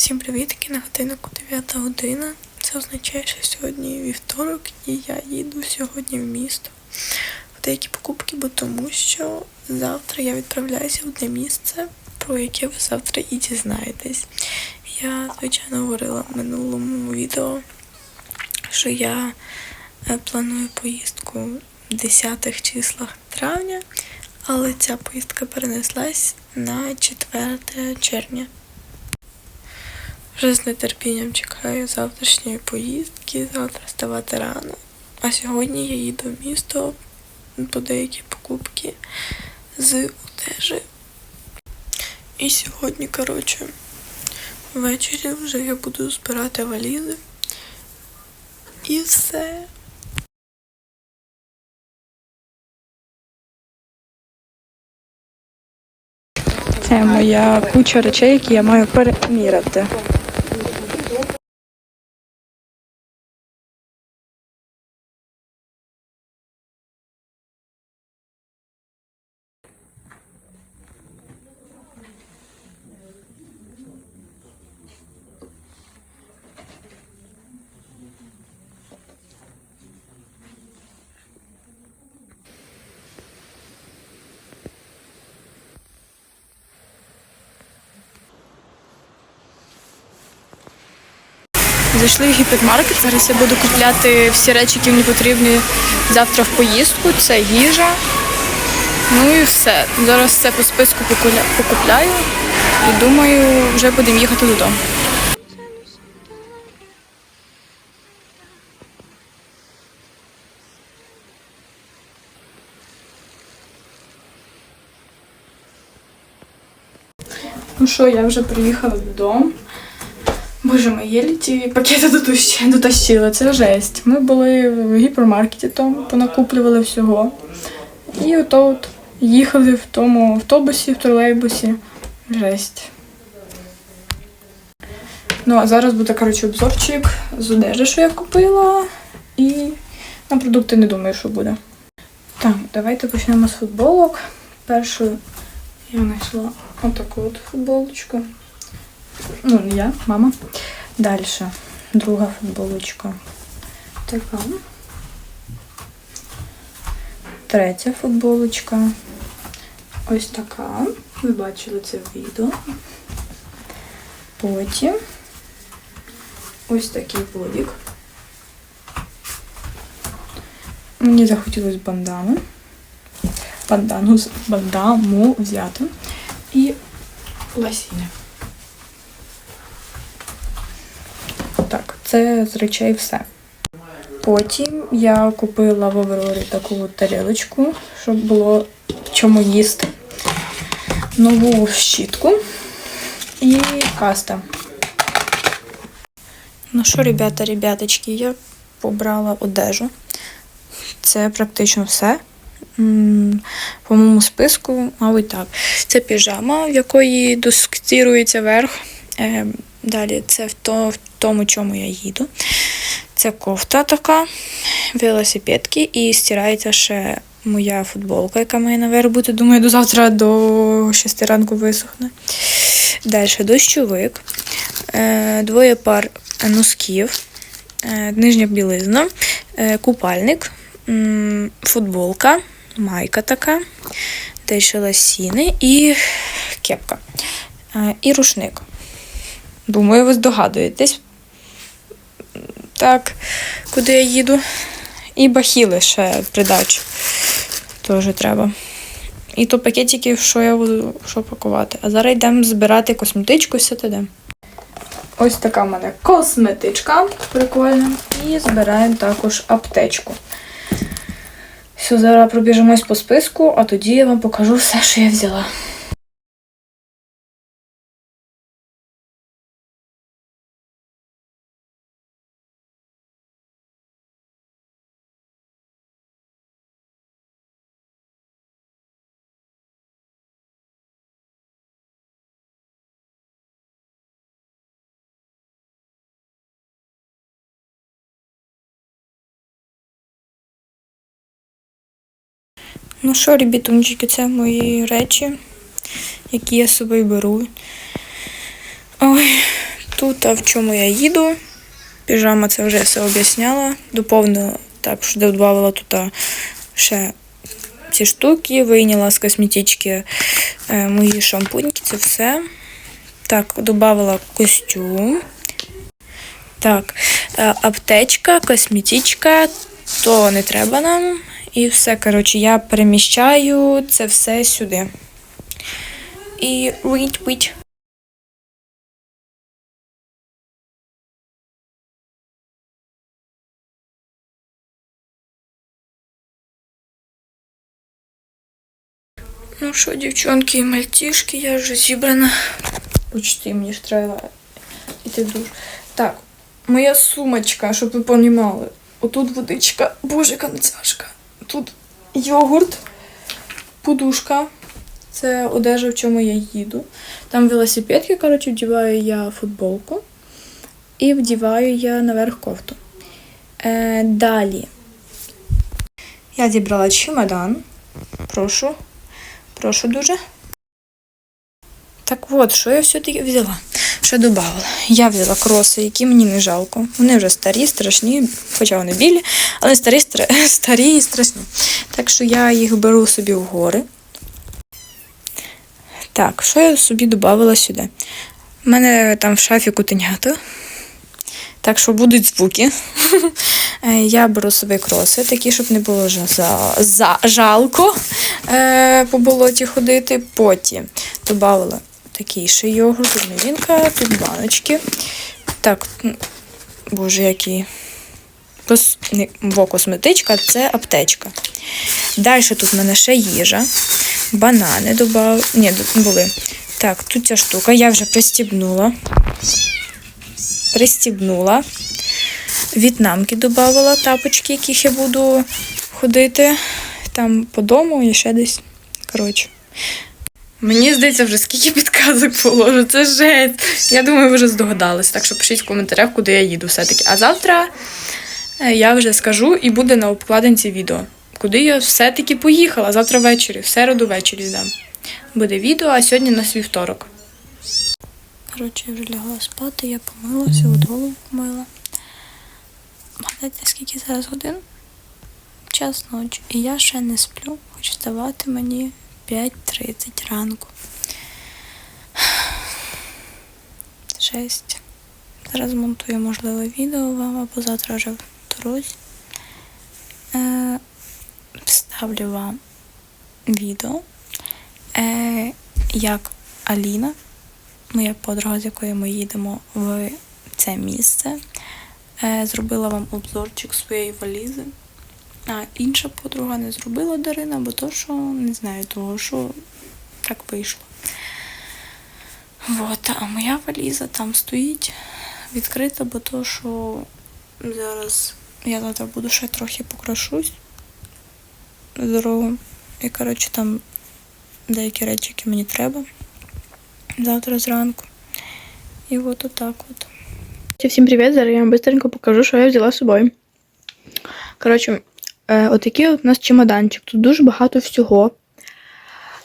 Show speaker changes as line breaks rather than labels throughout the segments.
Всім привітки на годиннику 9 година. Це означає, що сьогодні вівторок і я їду сьогодні в місто в деякі покупки, бо тому що завтра я відправляюся в одне місце, про яке ви завтра і дізнаєтесь. Я, звичайно, говорила в минулому відео, що я е, планую поїздку в 10 числах травня, але ця поїздка перенеслась на 4 червня. Вже з нетерпінням чекаю завтрашньої поїздки, завтра вставати рано. А сьогодні я їду в місто по деякі покупки з одежі. І сьогодні, коротше, ввечері вже я буду збирати валізи. І все.
Це моя куча речей, які я маю переміряти. Зайшли в гіпермаркет. Зараз я буду купляти всі речі, які мені потрібні завтра в поїздку. Це їжа. Ну і все. Зараз все по списку покупляю і думаю, вже будемо їхати додому. Ну що, я вже приїхала додому. Боже мій, єлі ті пакети дотащ- дотащила, це жесть. Ми були в гіпермаркеті там, понакуплювали всього. І ото от їхали в тому автобусі, в тролейбусі. Жесть. Ну, а зараз буде, коротше, обзорчик з одежі, що я купила. І на продукти не думаю, що буде. Так, давайте почнемо з футболок. Першою я знайшла отаку от футболочку. Ну, я, мама. Далі. Друга футболочка. Така. Третя футболочка. Ось така. Ви бачили це в відео. Потім ось такий бодік. Мені захотілося бандану. Бандану, бандаму взяти. І ласіни. Так, це з речей все. Потім я купила в Аврорі таку тарілочку, щоб було чому їсти. Нову щітку і каста. Ну що, ребята, ребяточки, я побрала одежу. Це практично все. По моєму списку, мабуть, так. Це піжама, в якої доскцірується верх. Е, Далі це в, то, тому, чому я їду. Це кофта така, велосипедки і стирається ще моя футболка, яка має наверх бути. Думаю, до завтра до 6 ранку висохне. Далі дощовик, е, двоє пар носків, е, нижня білизна, е, купальник, футболка, майка така, далі ласіни і кепка. І рушник. Думаю, ви здогадуєтесь. Так, куди я їду. І бахіли ще придачу. Теж треба. І то пакетики, що я буду що пакувати. А зараз йдемо збирати косметичку і все туди. Ось така в мене косметичка прикольна. І збираємо також аптечку. Все, зараз пробіжимось по списку, а тоді я вам покажу все, що я взяла. Ну що, ребятунчики, це мої речі, які я з собою беру. Ой, Тут а в чому я їду. Піжама це вже все об'ясняла. Доповнила так, що додавала тут ще ці штуки, вийняла з косметички е, мої шампуньки, це все. Так, додавала костюм. Так, е, аптечка, косметичка, то не треба нам. І все, коротше, я переміщаю це все сюди. І вить вить. Ну що, дівчонки і мальтішки, я вже зібрана. Почти мені ж треба іти в душ. Так, моя сумочка, щоб ви понімали. Отут водичка, боже, яка тяжка. Тут йогурт, подушка. Це одежа, в чому я їду. Там велосипедки, коротше, вдіваю я футболку і вдіваю я наверх кофту. Е, далі. Я зібрала чемодан. Прошу. Прошу дуже. Так от, що я все-таки взяла? Що додавала? Я взяла кроси, які мені не жалко. Вони вже старі, страшні, хоча вони білі, але старі, старі і страшні. Так що я їх беру собі в гори. Так, що я собі додавала сюди? У мене там в шафі кутенята. Так що будуть звуки. Е, Я беру собі кроси, такі, щоб не було за, за, жалко е, по болоті ходити. Потім додавала такий ще йогурт, новинка, тут баночки. Так, боже, який. Во, косметичка, це аптечка. Далі тут в мене ще їжа, банани додав... Ні, були. Так, тут ця штука, я вже пристібнула. Пристібнула. В'єтнамки додавала тапочки, яких я буду ходити там по дому і ще десь. Коротше. Мені здається, вже скільки підказок положу. Це жесть. Я думаю, ви вже здогадались. Так що пишіть в коментарях, куди я їду все-таки. А завтра е, я вже скажу і буде на обкладинці відео. Куди я все-таки поїхала завтра ввечері, в середу ввечері здам. Буде відео, а сьогодні на вівторок. Коротше, я вже лягла спати, я помилася, от голову помила. Гадайте, скільки зараз годин? Час ночі. І я ще не сплю, хоч вставати мені 5.30 ранку. Жесть. Зараз монтую, можливо, відео вам, або завтра вже в дорозі. Е, вставлю вам відео, е, як Аліна, моя подруга, з якою ми їдемо в це місце, е, зробила вам обзорчик своєї валізи. А інша подруга не зробила Дарина, бо то, що не знаю того, що так вийшло. Вот, а моя валіза там стоїть відкрита, бо то, що зараз я завтра буду ще трохи покрашусь дорогу. І, коротше, там деякі речі, які мені треба завтра зранку. І от отак от.
Всім привіт! Зараз я вам быстренько покажу, що я взяла з собою. Коротше, отакий от у нас чемоданчик. Тут дуже багато всього.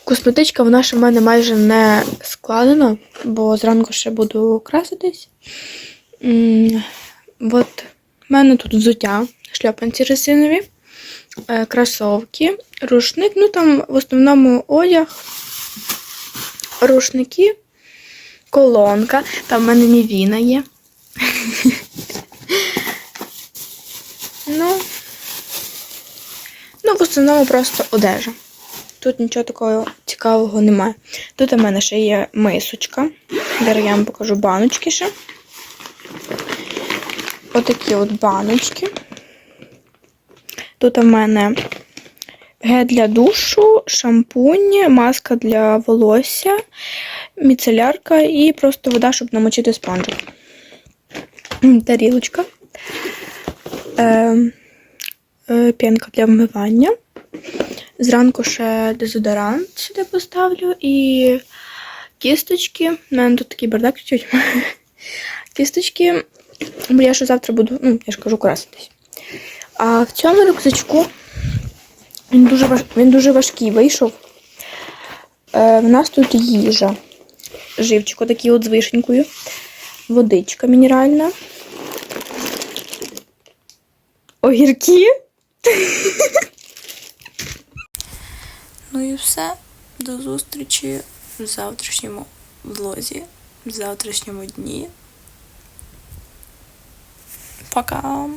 Косметичка вона ще в мене майже не складена, бо зранку ще буду краситись. От в мене тут взуття, шльопанці резинові, е, кросовки, рушник, ну там в основному одяг, рушники, колонка. Там в мене мівіна є. Ну, основному просто одежа. Тут нічого такого цікавого немає. Тут у мене ще є мисочка. Зараз я вам покажу баночки ще. Отакі от баночки. Тут у мене гель для душу, шампунь, маска для волосся, міцелярка і просто вода, щоб намочити спонжик. Тарілочка, е, е, пінка для вмивання. Зранку ще дезодорант сюди поставлю і кісточки. У мене тут такий бардак чуть. Кісточки, бо я ще завтра буду, ну, я ж кажу, краситись. А в цьому рюкзачку він дуже, важ... він дуже важкий вийшов. Е, в нас тут їжа. Живчик, отакий от з вишенькою.
водичка мінеральна. Огірки.
Ну і все. До зустрічі в завтрашньому влозі, в завтрашньому дні. Пока!